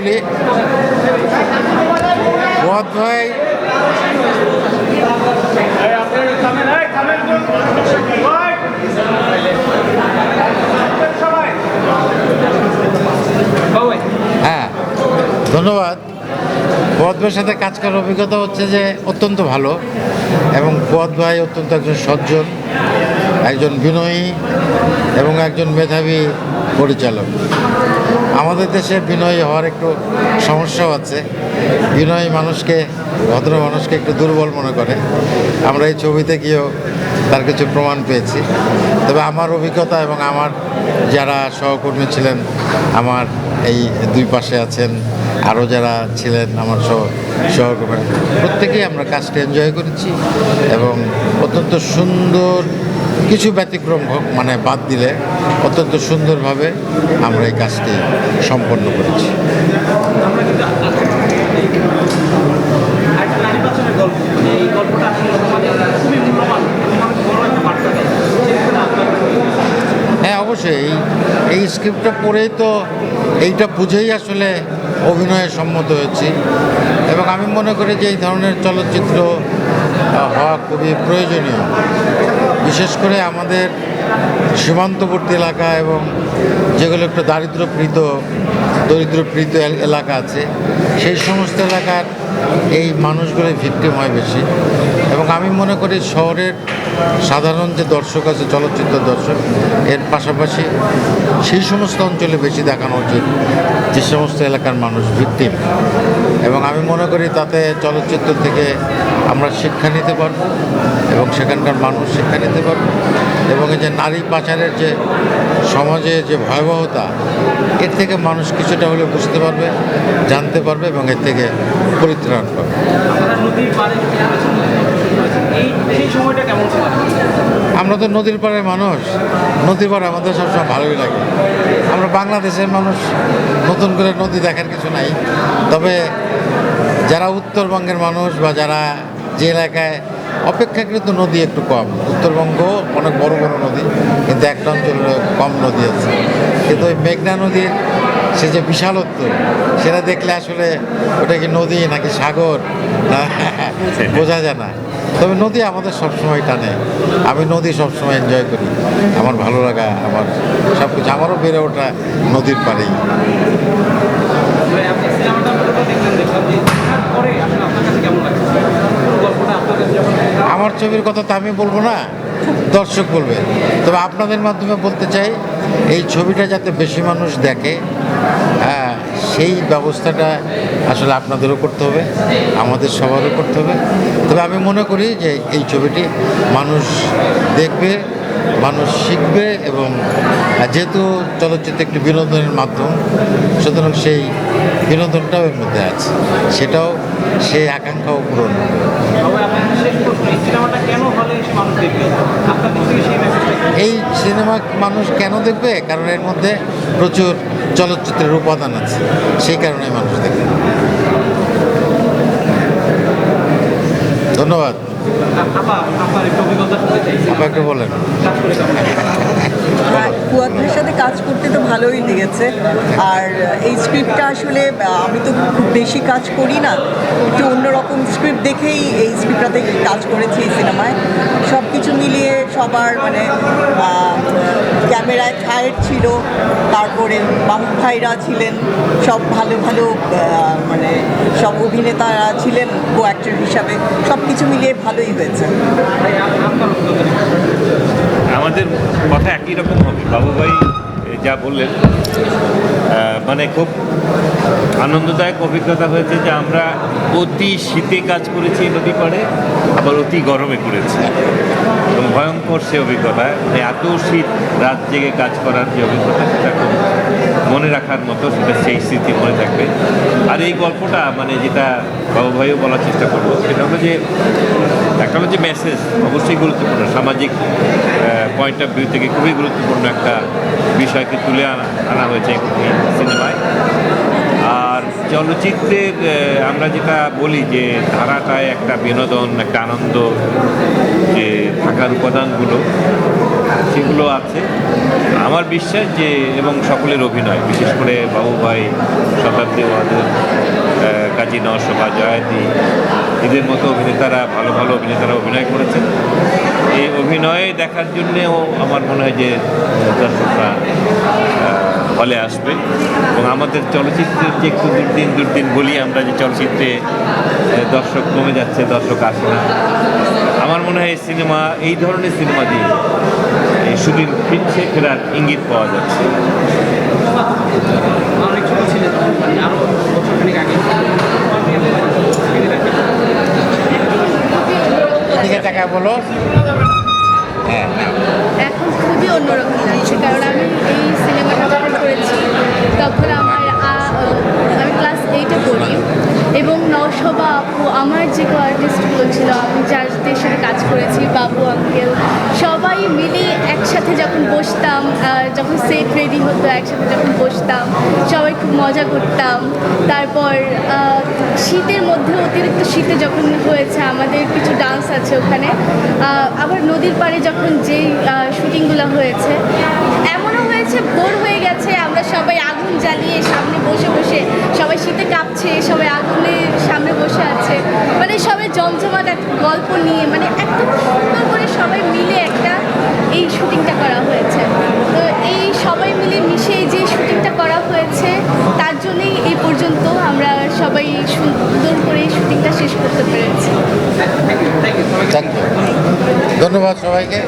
বলি হ্যাঁ ধন্যবাদ। বদবের সাথে কাজ করার অভিজ্ঞতা হচ্ছে যে অত্যন্ত ভালো, এবং বদ ভাই অত্যন্ত একজন সজ্জন। একজন বিনয়ী এবং একজন মেধাবী পরিচালক। আমাদের দেশে বিনয়ী হওয়ার একটু সমস্যাও আছে। বিনয়ী মানুষকে, ভদ্র মানুষকে একটু দুর্বল মনে করে। আমরা এই ছবিতে গিয়েও তার কিছু প্রমাণ পেয়েছি। তবে আমার অভিজ্ঞতা এবং আমার যারা সহকর্মী ছিলেন, আমার এই দুই পাশে আছেন, আরও যারা ছিলেন আমার সহ, সহকর্মী, প্রত্যেকেই আমরা কাজটা এনজয় করেছি এবং অত্যন্ত সুন্দর কিছু ব্যতিক্রম মানে বাদ দিলে অত্যন্ত সুন্দরভাবে আমরা এই কাজটি সম্পন্ন করেছি একটা নারী বাঁচানোর গল্প মানে এই গল্পটা আসলে সমাজে খুবই মূল্যবান সমাজে বড় একটা বার্তা দেয় সেটা আপনার হ্যাঁ অবশ্যই এই এই স্ক্রিপ্টটা পড়েই তো এইটা বুঝেই আসলে অভিনয়ে সম্মত হয়েছি। এবং আমি মনে করি যে এই ধরনের চলচ্চিত্র হওয়া খুবই প্রয়োজনীয়। বিশেষ করে আমাদের সীমান্তবর্তী এলাকা এবং যেগুলো একটু দারিদ্রপীড়িত দরিদ্রপ্রীত এলাকা আছে, সেই সমস্ত এলাকার এই মানুষগুলোই ভিক্টিম হয় বেশি। এবং আমি মনে করি শহরের সাধারণ যে দর্শক আছে, চলচ্চিত্র দর্শক, এর পাশাপাশি সেই সমস্ত অঞ্চলে বেশি দেখানো উচিত যে সমস্ত এলাকার মানুষ ভিক্টিম এবং আমি মনে করি তাতে চলচ্চিত্র থেকে আমরা শিক্ষা নিতে পারব এবং সেখানকার মানুষ শিক্ষা নিতে পারব। এবং এই যে নারী পাচারের যে সমাজে যে ভয়াবহতা, এর থেকে মানুষ কিছুটা হলে বুঝতে পারবে, জানতে পারবে এবং এর থেকে পরিত্রাণ পাবে আপনারা নদীর পাড়ে এই সেই সময়টা কেমন ছিল আমরা তো নদীর পাড়ের মানুষ। নদীর পাড়ে আমাদের সবসময় ভালোই লাগে। আমরা বাংলাদেশের মানুষ নতুন করে নদী দেখার কিছু নাই। তবে যারা উত্তরবঙ্গের মানুষ বা যারা যে এলাকায় অপেক্ষাকৃত নদী একটু কম। উত্তরবঙ্গ অনেক বড় বড় নদী কিন্তু একটা অঞ্চলে কম নদী আছে। কিন্তু ওই মেঘনা নদীর সে যে বিশালত্ব সেটা দেখলে আসলে ওটা কি নদী নাকি সাগর? না বোঝা যায় না। তবে নদী আমাদের সবসময় টানে। আমি নদী সবসময় এনজয় করি। আমার ভালো লাগা, আমার সব কিছু আমারও বেড়ে ওঠা নদীর পাড়েই। আমার ছবির কথা তো আমি বলব না। দর্শক বলবে। তবে আপনাদের মাধ্যমে বলতে চাই, এই ছবিটা যাতে বেশি মানুষ দেখে হ্যাঁ সেই ব্যবস্থাটা আসলে আপনাদেরও করতে হবে, আমাদের সবারও করতে হবে। তবে আমি মনে করি যে এই ছবিটি মানুষ দেখবে, মানুষ শিখবে এবং যেহেতু চলচ্চিত্র একটি বিনোদনের মাধ্যম, সুতরাং সেই বিনোদনটাও এর মধ্যে আছে। সেটাও সেই আকাঙ্ক্ষাও পূরণ হবে তবে আপনার শেষ প্রশ্ন এই সিনেমাটা কেন হলে এসে মানুষ দেখবে আপনার কাছ থেকে সেই মেসেজটা এই সিনেমা মানুষ কেন দেখবে? কারণ এর মধ্যে প্রচুর চলচ্চিত্রের উপাদান আছে। সেই কারণে মানুষ দেখবে ধন্যবাদ আপা আপনার একটু অভিজ্ঞতা শুনতে চাই আপনাকে বলেন কাজ করে কেমন লাগছে? আর ফুয়াদের সাথে কাজ করতে তো লেগেছে আর এই স্ক্রিপ্টটা আসলে আমি তো খুব বেশি কাজ করি না। একটু অন্যরকম স্ক্রিপ্ট দেখেই এই স্ক্রিপ্টটাতে কাজ করেছি এই সিনেমায়। সব কিছু মিলিয়ে সবার মানে ক্যামেরায় ছায়ের ছিল, তারপরে মামুন ভাইরা ছিলেন, সব ভালো ভালো মানে সব অভিনেতারা ছিলেন কো অ্যাক্টর হিসাবে। সব কিছু মিলিয়ে ভালোই হয়েছে। ভাই। আমাদের কথা একই রকম হবে। বাবুভাই যা বললেন মানে খুব আনন্দদায়ক অভিজ্ঞতা হয়েছে যে আমরা অতি শীতে কাজ করেছি নদী পাড়ে, আবার অতি গরমে করেছি। ভয়ঙ্কর সে অভিজ্ঞতা এত শীত রাত জেগে কাজ করার যে অভিজ্ঞতা, সেটা খুব মনে রাখার মতো, সেটা সেই স্মৃতি মনে থাকবে। আর এই গল্পটা মানে যেটা বাবুভাইও বলার চেষ্টা করব, সেটা হলো যে, একটা হলো যে মেসেজ অবশ্যই গুরুত্বপূর্ণ, সামাজিক পয়েন্ট অফ ভিউ থেকে খুবই গুরুত্বপূর্ণ একটা বিষয়কে তুলে আনা আনা হয়েছে এই সিনেমায়। আর চলচ্চিত্রের আমরা যেটা বলি যে ধারাটায় একটা বিনোদন, একটা আনন্দ যে থাকার উপাদানগুলো, সেগুলো আছে। আমার বিশ্বাস যে, এবং সকলের অভিনয়, বিশেষ করে বাবু ভাই শতাব্দী ওয়াদের কাজী নওশোভা জয়াতি এদের মতো অভিনেতারা, ভালো ভালো অভিনেতারা অভিনয় করেছেন। এই অভিনয় দেখার জন্যেও আমার মনে হয় যে দর্শকরা হলে আসবে। এবং আমাদের চলচ্চিত্রের যে একটু দুর্দিন দুর্দিন বলি আমরা যে চলচ্চিত্রে দর্শক কমে যাচ্ছে দর্শক আসে না। আমার মনে হয় সিনেমা এই ধরনের সিনেমা দিয়ে এই শুটিং ফিরছে ফেরার ইঙ্গিত পাওয়া যাচ্ছে। মানে এদিকে টাকা বলো। এখন খুবই অন্যরকম লাগছে, কারণ আমি এই সিনেমাটা যখন করেছি, তখন আমার আমি ক্লাস এইটে পড়ি, এবং নওশবা আপু, আমার যে আর্টিস্টগুলো ছিল, আমি যাদের সাথে কাজ করেছি, বাবু আঙ্কেল সবাই মিলে একসাথে যখন বসতাম যখন সেট রেডি হতো, একসাথে যখন বসতাম, সবাই খুব মজা করতাম, তারপর শীতের মধ্যে অতিরিক্ত শীতে যখন হয়েছে, আমাদের কিছু ডান্স আছে ওখানে। আবার নদীর পাড়ে যখন যেই শুটিংগুলো হয়েছে, এমনও হয়েছে, বোর হয়ে গেছে, আমরা সবাই আগুন জ্বালিয়ে সামনে বসে বসে সবাই শীতে কাঁপছে, সবাই আগুনের সামনে বসে আছে। মানে সবাই জমজমাট একটা গল্প নিয়ে মানে একদম সুন্দর করে সবাই মিলে একটা এই শুটিংটা করা হয়েছে। তো এই ধন্যবাদ সবাইকে।